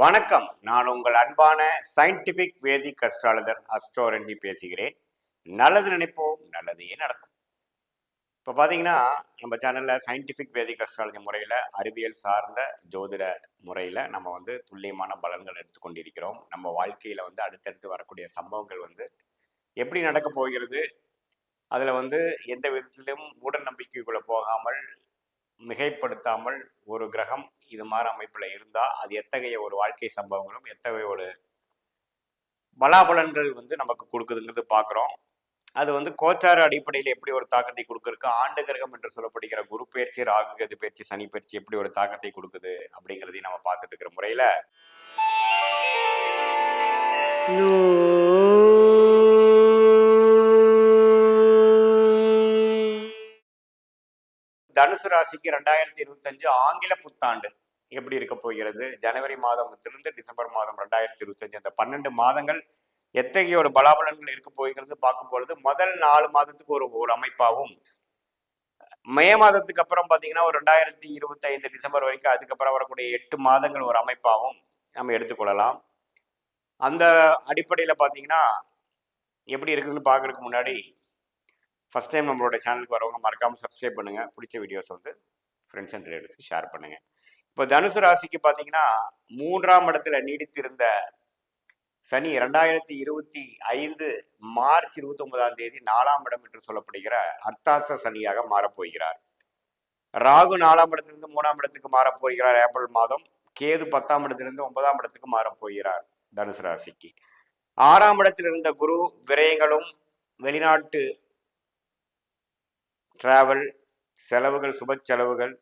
வணக்கம். நான் உங்கள் அன்பான சயின்டிபிக் வேதிக் அஸ்ட்ராலஜர் அஸ்ட்ரோரஞ்சி பேசுகிறேன். நல்லது நினைப்போம் நல்லதையே நடக்கும். இப்போ பார்த்தீங்கன்னா நம்ம சேனலில் சயின்டிஃபிக் வேதிக் அஸ்ட்ராலஜி முறையில் அறிவியல் சார்ந்த ஜோதிட முறையில் நம்ம வந்து துல்லியமான பலன்கள் எடுத்துக்கொண்டிருக்கிறோம் நம்ம வாழ்க்கையில் வந்து அடுத்தடுத்து வரக்கூடிய சம்பவங்கள் வந்து எப்படி நடக்க போகிறது அதில் வந்து எந்த விதத்திலும் மூட நம்பிக்கைக்குள்ளே போகாமல் மிகைப்படுத்தாமல் ஒரு கிரகம் இது மாதிரி அமைப்பில் இருந்தால் அது எத்தகைய ஒரு வாழ்க்கை சம்பவங்களும் எத்தகைய ஒரு பலாபலன்கள் வந்து நமக்கு கொடுக்குதுங்கிறது பார்க்குறோம் அது வந்து கோச்சார அடிப்படையில் எப்படி ஒரு தாக்கத்தை கொடுக்குறக்கு ஆண்டு கிரகம் என்று சொல்லப்படுகிற குரு பயிற்சி ராகு கது பயிற்சி சனி பயிற்சி எப்படி ஒரு தாக்கத்தை கொடுக்குது அப்படிங்கிறதையும் நம்ம பார்த்துட்டு இருக்கிற முறையில் தனுசு ராசிக்கு ரெண்டாயிரத்தி இருபத்தஞ்சு ஆங்கில புத்தாண்டு எப்படி இருக்க போகிறது? ஜனவரி மாதத்திலிருந்து டிசம்பர் மாதம் ரெண்டாயிரத்தி இருபத்தஞ்சு அந்த பன்னெண்டு மாதங்கள் எத்தகைய ஒரு பலாபலன்கள் இருக்க போகிறது பார்க்கும் பொழுது முதல் நாலு மாதத்துக்கு ஒரு ஒரு அமைப்பாகவும் மே மாதத்துக்கு அப்புறம் பார்த்தீங்கன்னா ஒரு ரெண்டாயிரத்தி இருபத்தி ஐந்து டிசம்பர் வரைக்கும் அதுக்கப்புறம் வரக்கூடிய எட்டு மாதங்கள் ஒரு அமைப்பாகவும் நம்ம எடுத்துக்கொள்ளலாம். அந்த அடிப்படையில் பார்த்தீங்கன்னா எப்படி இருக்குதுன்னு பார்க்கறதுக்கு முன்னாடி ஃபஸ்ட் டைம் நம்மளோட சேனலுக்கு வரவங்க மறக்காமல் சப்ஸ்கிரைப் பண்ணுங்கள் பிடிச்ச வீடியோஸ் வந்து ஃப்ரெண்ட்ஸ் அண்ட் ரிலேட்டிவ்ஸ்க்கு ஷேர் பண்ணுங்கள் இப்போ தனுசு ராசிக்கு பார்த்தீங்கன்னா மூன்றாம் இடத்துல நீடித்திருந்த சனி ரெண்டாயிரத்தி இருபத்தி ஐந்து மார்ச் இருபத்தி ஒன்பதாம் தேதி நாலாம் இடம் என்று சொல்லப்படுகிற அர்த்தாச சனியாக மாறப்போகிறார் ராகு நாலாம் இடத்திலிருந்து மூணாம் இடத்துக்கு மாறப்போகிறார் ஏப்ரல் மாதம் கேது பத்தாம் இடத்திலிருந்து ஒன்பதாம் இடத்துக்கு மாறப்போகிறார் தனுசு ராசிக்கு. ஆறாம் இடத்தில் இருந்த குரு விரயங்களும் வெளிநாட்டு ட்ராவல் செலவுகள் சுப செலவுகள்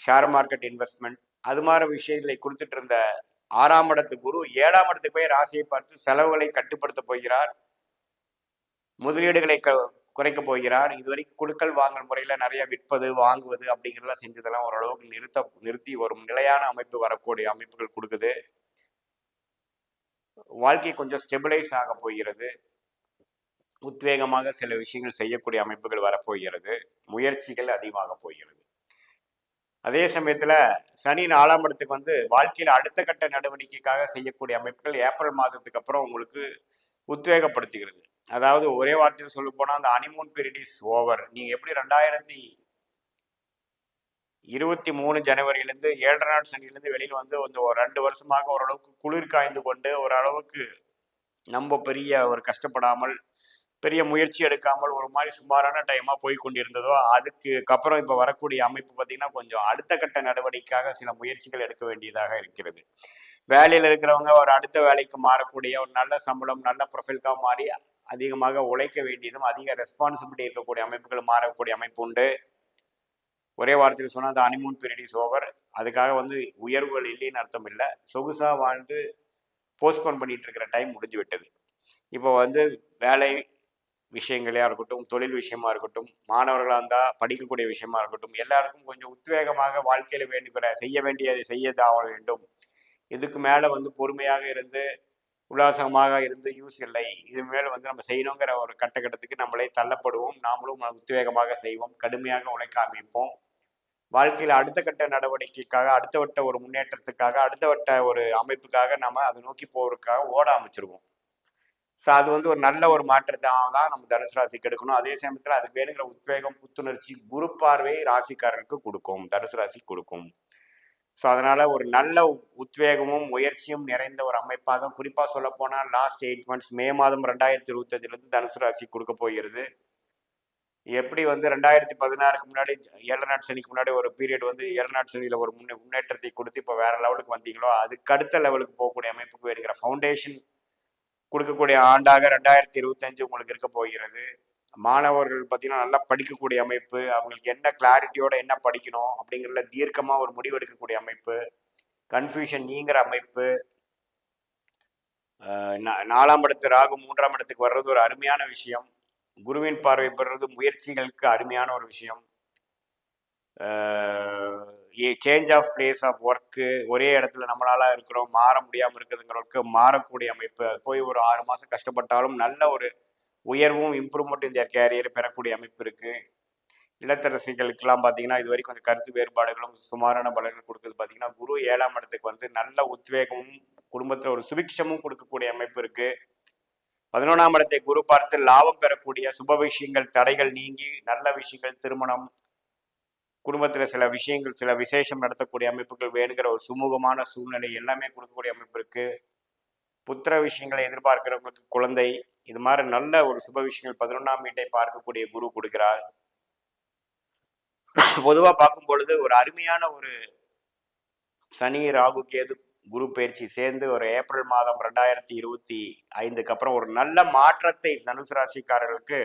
ஷேர் மார்க்கெட் இன்வெஸ்ட்மெண்ட் அது மாதிரி விஷயங்களை கொடுத்துட்டு இருந்த ஆறாம் இடத்து குரு ஏழாம் இடத்துக்கு போய் ராசியை பார்த்து செலவுகளை கட்டுப்படுத்த போகிறார். முதலீடுகளை க குறைக்க போகிறார். இதுவரைக்கும் குடுக்கல் வாங்கல் முறையில் நிறைய விற்பது வாங்குவது அப்படிங்கிறதெல்லாம் செஞ்சதெல்லாம் ஓரளவுக்கு நிறுத்த நிறுத்தி ஒரு நிலையான அமைப்பு வரக்கூடிய அமைப்புகள் கொடுக்குது. வாழ்க்கை கொஞ்சம் ஸ்டெபிளைஸ் ஆக போகிறது. உத்வேகமாக சில விஷயங்கள் செய்யக்கூடிய அமைப்புகள் வரப்போகிறது. முயற்சிகள் அதிகமாக போகிறது. அதே சமயத்தில் சனி நாலாம் இடத்துக்கு வந்து வாழ்க்கையில் அடுத்த கட்ட நடவடிக்கைக்காக செய்யக்கூடிய அமைப்புகள் ஏப்ரல் மாதத்துக்கு அப்புறம் உங்களுக்கு உத்வேகப்படுத்துகிறது. அதாவது ஒரே வார்த்தையில் சொல்ல போனால் அந்த அனிமூன் பீரியட் இஸ் ஓவர் நீங்கள் எப்படி ரெண்டாயிரத்தி இருபத்தி மூணு ஜனவரியிலேருந்து ஏழரை நாள் சனிலேருந்து வெளியில் வந்து வந்து ஒரு ரெண்டு வருஷமாக ஓரளவுக்கு குளிர் காய்ந்து கொண்டு ஓரளவுக்கு நம்ம பெரிய ஒரு கஷ்டப்படாமல் பெரிய முயற்சி எடுக்காமல் ஒரு மாதிரி சுமாரான டைமாக போய் கொண்டிருந்ததோ அதுக்கு அப்புறம் இப்போ வரக்கூடிய அமைப்பு பார்த்திங்கன்னா கொஞ்சம் அடுத்த கட்ட நடவடிக்கைக்காக சில முயற்சிகள் எடுக்க வேண்டியதாக இருக்கிறது. வேலையில் இருக்கிறவங்க ஒரு அடுத்த வேலைக்கு மாறக்கூடிய ஒரு நல்ல சம்பளம் நல்ல ப்ரொஃபைல்காக மாறி அதிகமாக உழைக்க வேண்டியதும் அதிக ரெஸ்பான்சிபிலிட்டி இருக்கக்கூடிய அமைப்புகள் மாறக்கூடிய அமைப்பு உண்டு. ஒரே வார்த்தையில் சொன்னால் அந்த அனிமூன் பீரியட் இஸ் ஓவர் அதுக்காக வந்து உயர்வுகள் இல்லைன்னு அர்த்தம் இல்லை. சொகுசாக வாழ்ந்து போஸ்ட்போன் பண்ணிட்டு இருக்கிற டைம் முடிஞ்சு விட்டது. இப்போ வந்து வேலை விஷயங்களையா இருக்கட்டும் தொழில் விஷயமா இருக்கட்டும் மாணவர்களாக இருந்தால் படிக்கக்கூடிய விஷயமா இருக்கட்டும் எல்லாருக்கும் கொஞ்சம் உத்வேகமாக வாழ்க்கையில் வேண்டுகிற செய்ய வேண்டியதை செய்ய தாவ வேண்டும். இதுக்கு மேலே வந்து பொறுமையாக இருந்து உல்லாசமாக இருந்து யூஸ் இல்லை. இது மேலே வந்து நம்ம செய்யணுங்கிற ஒரு கட்டக்கட்டத்துக்கு நம்மளே தள்ளப்படுவோம். நாமளும் உத்வேகமாக செய்வோம் கடுமையாக உழைக்க ஆரம்பிப்போம். வாழ்க்கையில் அடுத்த கட்ட நடவடிக்கைக்காக அடுத்த வட்ட ஒரு முன்னேற்றத்துக்காக அடுத்த வட்ட ஒரு அமைப்புக்காக நம்ம அதை நோக்கி போவதற்காக ஓட அமைச்சிருவோம் ஸோ அது வந்து ஒரு நல்ல ஒரு மாற்றத்தை தான் நம்ம தனுசு ராசிக்கு எடுக்கணும். அதே சமயத்தில் அதுக்கு வேணுங்கிற உத்வேகம் புத்துணர்ச்சி குரு பார்வை ராசிக்காரனுக்கு கொடுக்கும். தனுசு ராசி கொடுக்கும். ஸோ அதனால் ஒரு நல்ல உத்வேகமும் முயற்சியும் நிறைந்த ஒரு அமைப்பாக குறிப்பாக சொல்லப்போனால் லாஸ்ட் எயிட் மந்த்ஸ் மே மாதம் ரெண்டாயிரத்தி இருபத்தஞ்சிலேருந்து தனுசு ராசி கொடுக்க போகிறது. எப்படி வந்து ரெண்டாயிரத்தி பதினாறுக்கு முன்னாடி ஏழு நாட் சனிக்கு முன்னாடி ஒரு பீரியட் வந்து ஏழு நாட் சனியில் ஒரு முன்னே முன்னேற்றத்தை கொடுத்து இப்போ வேற லெவலுக்கு வந்தீங்களோ அதுக்கு அடுத்த லெவலுக்கு போகக்கூடிய அமைப்புக்கு வேணுங்கிற ஃபவுண்டேஷன் கொடுக்கக்கூடிய ஆண்டாக ரெண்டாயிரத்தி இருபத்தஞ்சு உங்களுக்கு இருக்க போகிறது. மாணவர்கள் பார்த்தீங்கன்னா நல்லா படிக்கக்கூடிய அமைப்பு அவங்களுக்கு என்ன கிளாரிட்டியோட என்ன படிக்கணும் அப்படிங்கிறதுல தீர்க்கமாக ஒரு முடிவு எடுக்கக்கூடிய அமைப்பு கன்ஃபியூஷன் நீங்கிற அமைப்பு. நாலாம் இடத்து ராகு மூன்றாம் இடத்துக்கு வர்றது ஒரு அருமையான விஷயம். குருவின் பார்வை பெறுறது முயற்சிகளுக்கு அருமையான ஒரு விஷயம். Change of place of work ஒரே இடத்துல நம்மளால இருக்கிறோம் மாற முடியாமல் இருக்குதுங்கிறவருக்கு மாறக்கூடிய அமைப்பு. போய் ஒரு ஆறு மாதம் கஷ்டப்பட்டாலும் நல்ல ஒரு உயர்வும் இம்ப்ரூவ்மெண்ட் இந்த கேரியர் பெறக்கூடிய அமைப்பு இருக்குது இல்லத்தரசிகளுக்கெல்லாம் பார்த்தீங்கன்னா இது வரைக்கும் கொஞ்சம் கருத்து வேறுபாடுகளும் சுமாரான பலன்கள் கொடுக்குது. பார்த்தீங்கன்னா குரு ஏழாம் இடத்துக்கு வந்து நல்ல உத்வேகமும் குடும்பத்தில் ஒரு சுபிக்ஷமும் கொடுக்கக்கூடிய அமைப்பு இருக்குது பதினொன்றாம் இடத்தை குரு பார்த்து லாபம் பெறக்கூடிய சுப விஷயங்கள் தடைகள் நீங்கி நல்ல விஷயங்கள் திருமணம் குடும்பத்தில் சில விஷயங்கள் சில விசேஷம் நடத்தக்கூடிய அமைப்புகள் வேணுங்கிற ஒரு சுமூகமான சூழ்நிலை எல்லாமே கொடுக்கக்கூடிய அமைப்பு இருக்கு. புத்திர விஷயங்களை எதிர்பார்க்கிறவங்களுக்கு குழந்தை இது மாதிரி நல்ல ஒரு சுப விஷயங்கள் பதினொன்றாம் வீட்டை பார்க்கக்கூடிய குரு கொடுக்கிறார். பொதுவாக பார்க்கும் பொழுது ஒரு அருமையான ஒரு சனி ராகு கேது குரு பயிற்சி சேர்ந்து ஒரு ஏப்ரல் மாதம் ரெண்டாயிரத்தி இருபத்தி ஐந்துக்கு அப்புறம் ஒரு நல்ல மாற்றத்தை தனுசு ராசிக்காரர்களுக்கு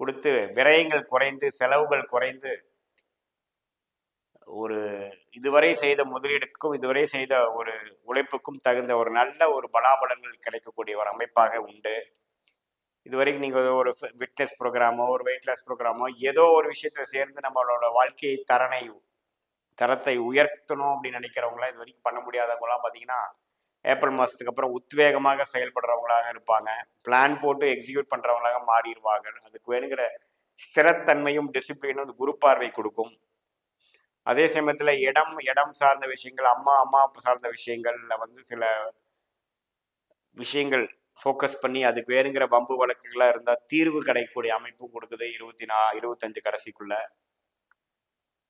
கொடுத்து விரயங்கள் குறைந்து செலவுகள் குறைந்து ஒரு இதுவரை செய்த முதலீடுக்கும் இதுவரை செய்த ஒரு உழைப்புக்கும் தகுந்த ஒரு நல்ல ஒரு பலாபலங்கள் கிடைக்கக்கூடிய ஒரு அமைப்பாக உண்டு. இதுவரைக்கும் நீங்கள் ஒரு ஃபிட்னஸ் ப்ரோக்ராமோ ஒரு வெயிட் லாஸ் ப்ரோக்ராமோ ஏதோ ஒரு விஷயத்தில் சேர்ந்து நம்மளோட வாழ்க்கை தரனை தரத்தை உயர்த்தணும் அப்படின்னு நினைக்கிறவங்களாம் இது வரைக்கும் பண்ண முடியாதவங்களாம் பார்த்தீங்கன்னா ஏப்ரல் மாதத்துக்கு அப்புறம் உத்வேகமாக செயல்படுறவங்களாக இருப்பாங்க. பிளான் போட்டு எக்ஸிக்யூட் பண்ணுறவங்களாக மாறிடுவாங்க அதுக்கு வேணுங்கிற ஸ்திரத்தன்மையும் டிசிப்ளினும் குரு பார்வை கொடுக்கும். அதே சமயத்தில் இடம் இடம் சார்ந்த விஷயங்கள் அம்மா அம்மா அப்பா சார்ந்த விஷயங்களில் வந்து சில விஷயங்கள் ஃபோக்கஸ் பண்ணி அதுக்கு வேணுங்கிற வம்பு வழக்குகளாக இருந்தால் தீர்வு கிடைக்கக்கூடிய அமைப்பும் கொடுக்குது இருபத்தி நா இருபத்தஞ்சு கடைசிக்குள்ள.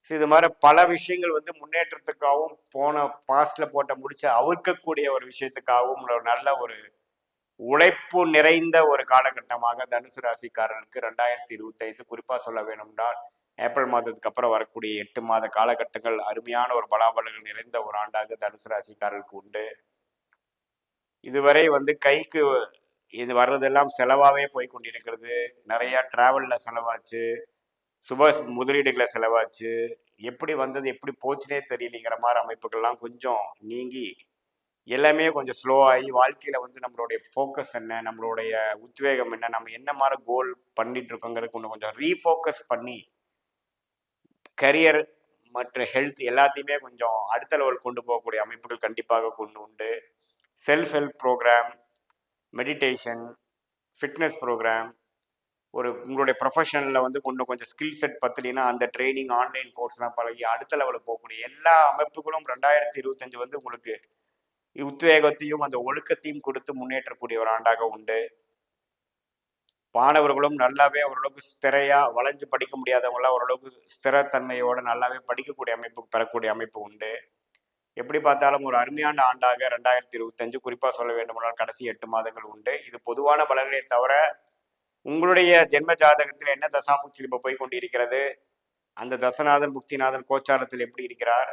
ஸோ இது மாதிரி பல விஷயங்கள் வந்து முன்னேற்றத்துக்காகவும் போன பாஸ்டில் போட்ட முடிச்ச அவிர்க்கக்கூடிய ஒரு விஷயத்துக்காகவும் ஒரு நல்ல ஒரு உழைப்பு நிறைந்த ஒரு காலகட்டமாக தனுசு ராசிக்காரர்களுக்கு ரெண்டாயிரத்தி இருபத்தி ஐந்து குறிப்பாக சொல்ல வேணும்னால் ஏப்ரல் மாதத்துக்கு அப்புறம் வரக்கூடிய எட்டு மாத காலகட்டங்கள் அருமையான ஒரு பலாபலங்கள் நிறைந்த ஒரு ஆண்டாக தனுசு ராசிக்காரர்களுக்கு உண்டு. இதுவரை வந்து கைக்கு இது வர்றதெல்லாம் செலவாகவே போய் கொண்டிருக்கிறது. நிறையா டிராவலில் செலவாச்சு சுப முதலீடுகளை செலவாச்சு. எப்படி வந்தது எப்படி போச்சுனே தெரியலைங்கிற மாதிரி அமைப்புகள்லாம் கொஞ்சம் நீங்கி எல்லாமே கொஞ்சம் ஸ்லோ ஆகி வாழ்க்கையில் வந்து நம்மளுடைய ஃபோக்கஸ் என்ன நம்மளுடைய உத்வேகம் என்ன நம்ம என்ன மாதிரி கோல் பண்ணிட்டு இருக்கோங்கிறதுக்கு ஒன்று கொஞ்சம் ரீஃபோக்கஸ் பண்ணி கரியர் மற்ற ஹெல்த் எல்லாத்தையுமே கொஞ்சம் அடுத்த லெவல் கொண்டு போகக்கூடிய அமைப்புகள் கண்டிப்பாக கொண்டு உண்டு. Self help program meditation fitness program ஒரு உங்களுடைய ப்ரொஃபஷனில் வந்து கொஞ்சம் கொஞ்சம் ஸ்கில் செட் பற்றலினா அந்த ட்ரைனிங் ஆன்லைன் கோர்ஸ்லாம் பழகி அடுத்த லெவலில் போகக்கூடிய எல்லா அமைப்புகளும் ரெண்டாயிரத்தி இருபத்தஞ்சு வந்து உங்களுக்கு உத்வேகத்தையும் அந்த ஒழுக்கத்தையும் கொடுத்து முன்னேற்றக்கூடிய ஒரு ஆண்டாக உண்டு. மாணவர்களும் நல்லாவே ஓரளவுக்கு ஸ்திரையா வளைஞ்சு படிக்க முடியாதவங்களாம் ஓரளவுக்கு ஸ்திரத்தன்மையோட நல்லாவே படிக்கக்கூடிய அமைப்பு பெறக்கூடிய அமைப்பு உண்டு. எப்படி பார்த்தாலும் ஒரு அருமையான ஆண்டாக ரெண்டாயிரத்தி இருபத்தஞ்சு குறிப்பாக சொல்ல வேண்டுமானால் கடைசி எட்டு மாதங்கள் உண்டு. இது பொதுவான பலன்களை தவிர உங்களுடைய ஜென்ம ஜாதகத்தில் என்ன தசாபுக்தி இப்போ போய் கொண்டிருக்கிறது? அந்த தசநாதன் புக்திநாதன் கோச்சாரத்தில் எப்படி இருக்கிறார்?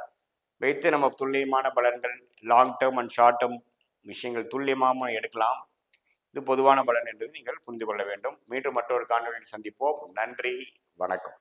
வைத்து நம்ம துல்லியமான பலன்கள் long term and short term விஷயங்கள் துல்லியமாக எடுக்கலாம். இது பொதுவான பலன் என்பது நீங்கள் புரிந்து கொள்ள வேண்டும். மீண்டும் மற்றொரு காணொலியில் சந்திப்போம். நன்றி வணக்கம்.